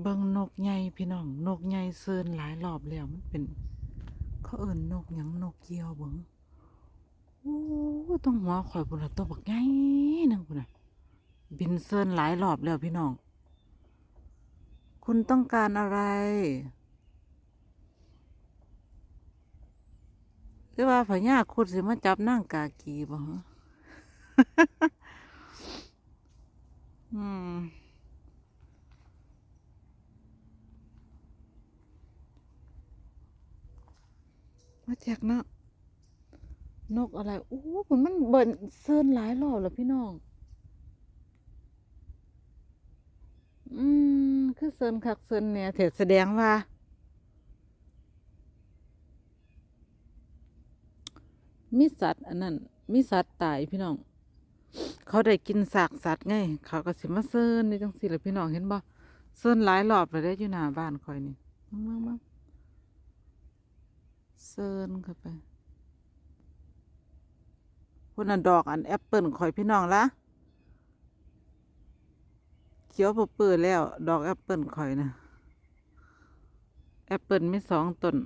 เบิ่งนกใหญ่พี่น้อง นกใหญ่เซินหลายรอบแล้วมันเป็น เขาเอิ้นนกหยังนกเหยี่ยวเบิ่งโอ้ต้องหัวข่อยพุ่นละตัวบักใหญ่นึงพุ่นน่ะบินเซินหลายรอบแล้วพี่น้อง คุณต้องการอะไร หรือว่าพญาครุดสิมาจับนั่งกากีบ่ฮะอืม มาแจกเนาะนกอะไรโอ้ผลมันเบิ่นเซินหลายรอบแล้วพี่น้อง อืมคือเซินคักเซินเนี่ยเทศแสดงว่า มีสัตว์อันนั้นมีสัตว์ตายพี่น้อง เขาได้กินซากสัตว์ไง เขาก็สิมาเซินนี่จังสิแหละพี่น้องเห็นบ่เซินหลายรอบเลยได้อยู่หน้าบ้านคอยนี่มามามา เซินเข้าไปพุ่นน่ะดอกอันแอปเปิลคอยพี่น้องละเขียวเปื้อแล้ว ดอกแอปเปิลคอยนะแอปเปิลมีสองต้น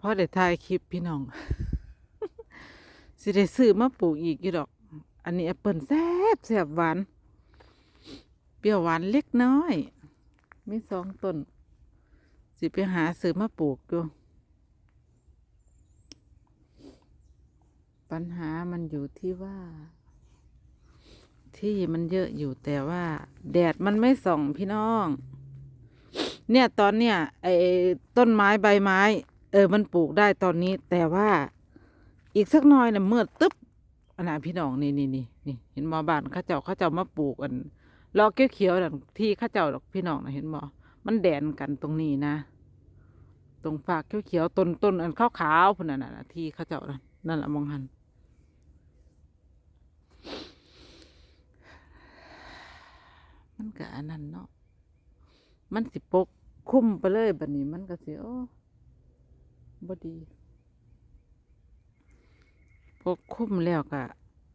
พอได้ถ่ายคลิปพี่น้อง สิได้ซื้อมาปลูกอีกอยู่ดอก อันนี้แอปเปิลแซ่บแซ่บหวาน เปรี้ยวหวานเล็กน้อย มีสองต้น สิไปหาซื้อมาปลูกดูปัญหามันอยู่ที่ว่า ที่มันเยอะอยู่แต่ว่า แดดมันไม่ส่องพี่น้อง เนี่ยตอนเนี้ยไอ้ต้นไม้ใบไม้ เออมันปลูกได้ตอนนี้ แต่ว่าอีกสักหน่อยน่ะมืดตึ๊บอันน่ะพี่น้องนี่นี่นี่นี่เห็นบ่บ้านข้าเจ้าข้าเจ้ามาปลูกอันลอกเขียวๆนั่นที่ข้าเจ้าดอกพี่น้องนะเห็นบ่มั มันแดนกันตรงนี้นะ ตรงฝากเขียวๆต้นต้นอันขาวๆพุ่นน่ะน่ะที่เข้าเจ้านั่นนั่นแหละมองหันมันก็อันนั้นเนาะ มันสิปกคุ้มไปเลยบัดนี้มันก็สิโอ้บ่ดี ปกคุ้มแล้วก็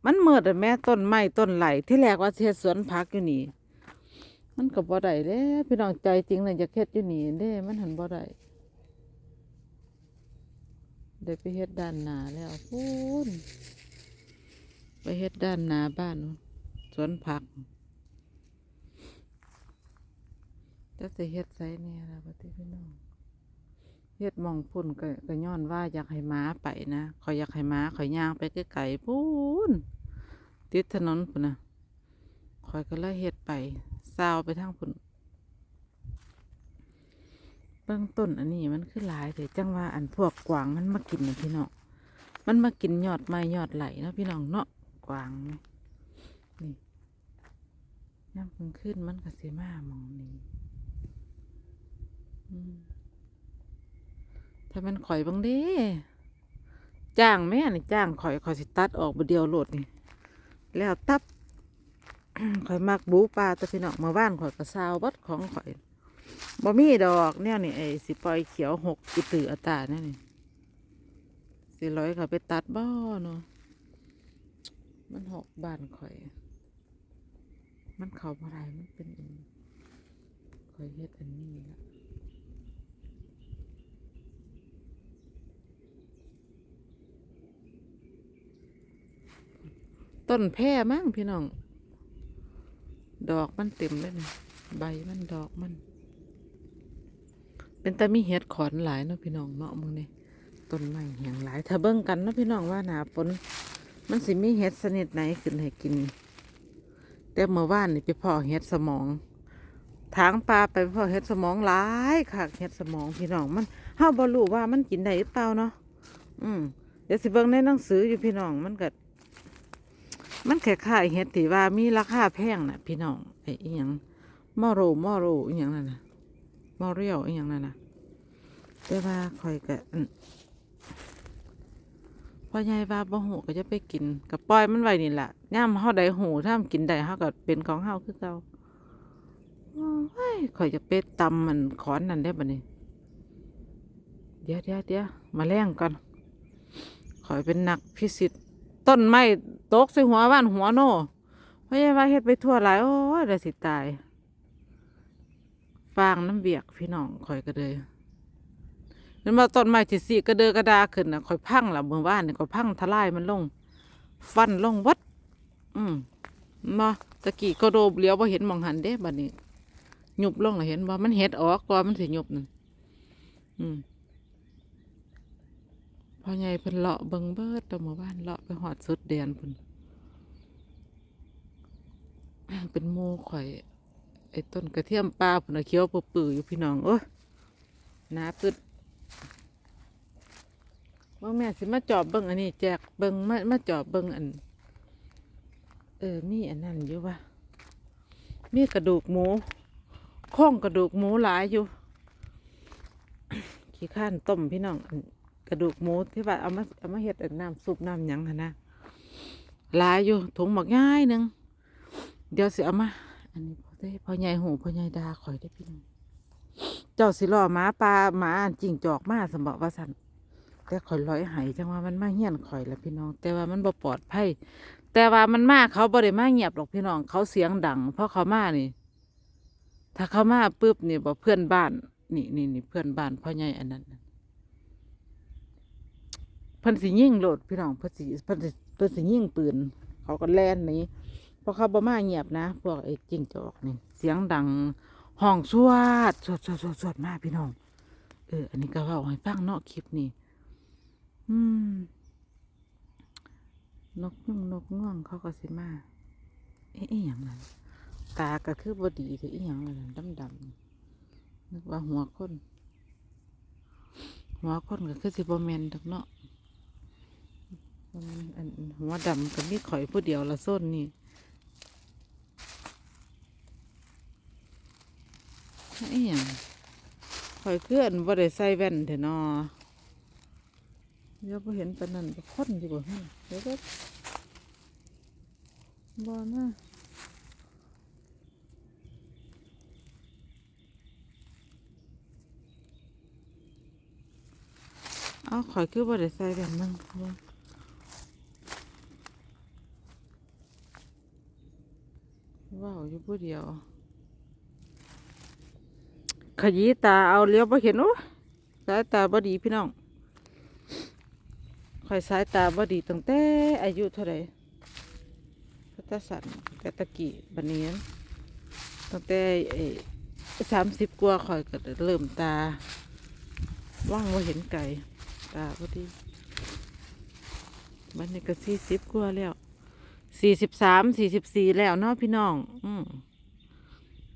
มันเมืดอะแม่ต้นไม้ต้นไหลที่แรกว่าเฮ็ดสวนผักอยู่นี่ มันก็บ่ได้เด้พี่น้องใจจริงน่ะอยากเฮ็ดอยู่นี่เด้ มันหันบ่ได้ได้ไปเฮ็ดด้านหน้าแล้วพูนไปเฮ็ดด้านหน้าบ้านสวนผักจะสิเฮ็ดไสแน่ล่ะบัดนี้พี่น้องเฮ็ดมองพุ่นก็ก็ย้อนว่าอยากให้ม้าไปนะขอยอยากให้ม้าขอยย่างไปไกลๆพูนติดถนนพุ่นน่ะขอยก็เลยเฮ็ดไป ซาวไปทางพุ่นเบื้องต้นอันนี้มันคือหลายแต่จังว่าอันพวกกวางมันมากินนะพี่น้องมันมากินยอดไม้ยอดไหลนะพี่น้องเนาะกวางนี่นี่ย่ำกลางคืนมันก็สิมามองนี้อืมถ้ามันข่อยบางเด้จ้างแม่นี่จ้างข่อยข่อยสิตัดออกบเดียวโหลดนี่ แล้วตับ ข่อยมักบูปลาแตะพี่น้องมาบ้านข่อยกระซาวบัดของข่อยบ่มีดอกเนี่ยนี่ไอ้สิปล่อยเขียวหกอีตืออัตาเนี่ยนี่สิร้อยเขาไปตัดบ่เนาะมันหกบ้านข่อย มันเขาบ่ได้มันเป็นอันข่อยเฮ็ดอันนี้ละต้นแพร่มั้งพี่น้อง ดอกมันเต็มเลยนะใบมันดอกมัน เป็นแต่มีเห็ดขอนหลายเนาะพี่น้องเนาะมึงนี่ต้นไม้แห้งหลาย ถ้าเบิ่งกันเนาะพี่น้องว่าหนาฝนมันสิมีเห็ดชนิดไหนขึ้นให้กิน แต่เมื่อวานนี่ไปเพอเห็ดสมองทางปลาไปเพอเห็ดสมองหลายค่ะเห็ดสมองพี่น้องมันเฮาบ่รู้ว่ามันกินได้หรือเปล่าเนาะอืมเดี๋ยวสิเบิ่งในหนังสืออยู่พี่น้องมันก็ มันคล้าเห็ดที่ว่ามีราคาแพงน่ะ พี่น้องไอ้อีหยังมอโรมอโรอีหยังนั่นน่ะมอเรียวอีหยังนั่นน่ะแต่ว่าข่อยก็พ่อใหญ่ว่าบ่หูก็จะไปกินก็ปล่อยมันไว้นี่แหละย่ามเฮาได้หูถ้ามันกินได้เฮาก็เป็นของเฮาคือเก่าโอ้ยข่อยจะไปตำมันขอนนั่นได้บัดนี้เดี๋ยวเดี๋ยวเดี๋ยวมาแล้งก่อนข่อยเป็นนักพิสิทธิ์ ต้นไม้ตกใส่หัวบ้านหัวโน่พราะยังว่าเฮ็ดไปทั่วหลายโอ้ยเดี๋ยวสิตาย ฟางน้ำเบียกพี่น้องข่อยก็เลยนั่นมาต้นไม้ที่สี่กระเดือกระดาขึ้นนะข่อยพังละเมื่อวานนี่ข่อยพังทลายมันลง ฟันลงวัด อืมมาตะกี้ก็โดบเลี้ยวว่าเห็นหมองหันเด้บัดนี้หยุบลงแล้วเห็นว่ามันเห็ดออกก่อนมันสิหยุบนั่นอืม พ่อใหญ่เพิ่นเลาะเบิงเบิดตัวหมู่บ้านเลาะไปหอดสุดแดนพุ่นเป็นโมข่อยไอ้ต้นกระเทียมปลาพุ่นเขียวปื้ออยู่พี่น้องโอ้ยหนาปึดว่าแม่สิมาจอบเบิงอันนี้ แจกเบิงมามาจอบเบิงอัน เออมีอันนั้นอยู่วะมีกระดูกหมูโค้งกระดูกหมูหลายอยู่ ขี้ข้านต้มพี่น้องอัน ระดูกหมูที่ว่าเอามาเอามาเฮ็ดอันน้ำซุปน้ำหยังนะหลายอยู่ถุงหมักง่ายหนึ่งเดี๋ยวสิเอามา อันนี้พอได้พอใหญ่หูพอใหญ่ดาข่อยได้พี่น้องเจ้าสิล่อหมาปลาหมาอันจิงจอกมาสมบัติว่าสันแต่ข่อยร้อยหายจังว่ามันมาเฮี้ยนข่อยละพี่น้อง แต่ว่ามันบ่ปลอดภัยแต่ว่ามันมาเขาบ่ได้มาเงียบหรอกพี่น้อง เขาเสียงดัง เพราะเขามานี่ ถ้าเขามาปุ๊บนี่บอเพื่อนบ้าน นี่นี่นี่เพื่อนบ้านพ่อใหญ่อันนั้น เพิ่นสิยิงโหลดพี่น้องเพิ่นสิเพิ่นสิเพิ่นสิยิงปืน เขาก็แล่นนี้พราะเขาบ่มาเงียบนะ พวกไอ้จิ้งจอกนี่เสียงดังห้องสวดสวดสวดสวดสวดมาพี่น้อง เออ อันนี้ก็ว่าให้ฟังเนาะคลิปนี้อืม นกยุ่งนกง่วงเขาก็สิมา เอ๊ะอหย่างนั้นตาก็คือบอดีคืออีหยังนั้นดำดำนึกว่าหัวคน หัวคนก็คือสิบแมนดอกเนาะ อันหัวดำก็มีข่อยผู้เดียวละส้นนี่เอ๊ะอหย่างข่อยเคลื่อนบ่ได้ใส่แว่นเถอะนาะเดี๋ยวพอเห็นปานนั้นก็คนดีกว่าหั่นเดี๋ยวก็บอนะเอาข่อยคือบ่ได้ใส่แบบนึงบ่ว้าว อยู่ผู้เดียว ขยี้ตาเอาเลี้ยวบ่เห็นโอ้สายตาบ่ดีพี่น้องข่อยสายตาบ่ดีตั้งแต่อายุเท่าไหร่พัฒสันแต่ตะกี้บันเนี้ตั้งแต่สามสิบกว่าข่อยก็เริ่มตาว่างว่าเห็นไก่ตาพอดีบันนี้ก็สี่สิบกว่าแล้ว สี่สิบสามสี่สิบสี่แล้วเนาะพี่น้อง อืม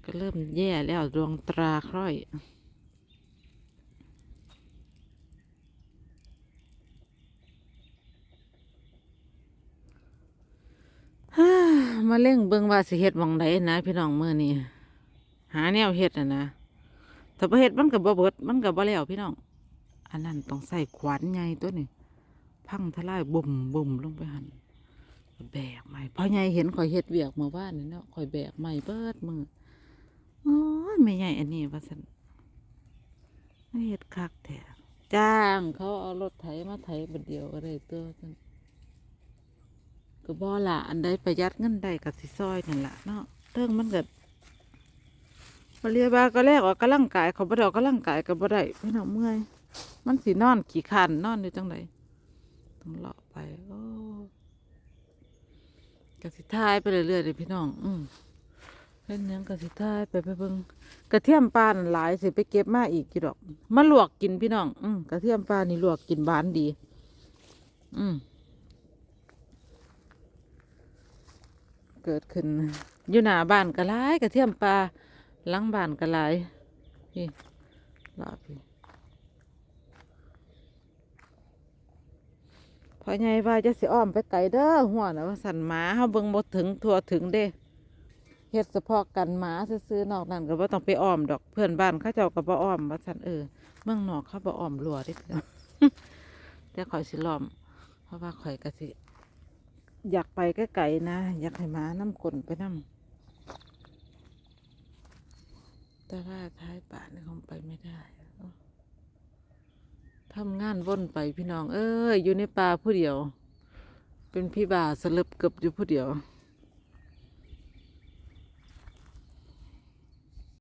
ก็เริ่มแย่แล้วดวงตราคร่อยฮ่ามาเล่งเบิ่งว่าสิเฮ็ดวังใดนะพี่น้องเมื้อนี้หาแนวเฮ็ดน่ะนะถ้าบ่เฮ็ดมันก็บ่เบิดมันก็บ่แล้วพี่น้อง อันนั้นต้องใส่ขวานใหญ่ตัวนี้พังทลายบุ่มบุ่มลงไปหั่น แบกใหม่พ่อใหญ่เห็นข่อยเฮ็ดเวียกเมื่อวานนี่เนาะข่อยแบกใหม่เบิดมือโอ้ยไม่ใหญ่อันนี้ว่าซั่นไม่เฮ็ดคักแท้จ้างเขาเอารถไถมาไถบัดเดียวก็ได้ตัวซั่นก็บ่ละอันใดประหยัดเงินได้กับสิซอยนั่นละเนาะเรื่องมันก็มาเรียบาก็แรกออกกำลังกายเขาบ่ได้ออกกำลังกายก็บ่ได้พี่น้องเมื่อย มันสินอนขี้คันนอนอยู่จังไดต้องเลาะไปโอ้ ก็สิทายไปเรื่อยๆเลยพี่น้อง อืมเล่นหยังก็สิทายไปไปเบิ่งกระเทียมปลาหลายสิไปเก็บมาอีกกี่ดอกมาลวกกินพี่น้อง อืมกระเทียมปลานี่ลวกกินหวานดี อืมเกิดขึ้นอยู่หน้าบ้านก็หลายกระเทียมปลาหลังบ้านก็หลายพี่ลาพี่ พอไงว่าจะสิอ้อมไปไกลเด้อหัวนะว่าสันหมาเฮาเบิ่งบ่ถึงทั่วถึงเด้เฮ็ดเฉพาะกันหมาซื้อนอกนั้นก็บ่ต้องไปอ้อมดอกเพื่อนบ้านเขาเจ้าก็บ่อ้อมว่าสันเออเมืองนอกเขาบ่อ้อมรัวเด้พี่น้องแต่ข่อยสิล้อม เพราะว่าข่อยก็สิอยากไปใกลๆนะ อยากให้หมาน้ำกลนไปน้ำแต่ว่าท้ายป่านี่คงไปไม่ได้ ทำงานว่นไปพี่น้อง เอ้ยอยู่ในป่าผู้เดียว เป็นพี่บ่าสลบเกือบอยู่ผู้เดียว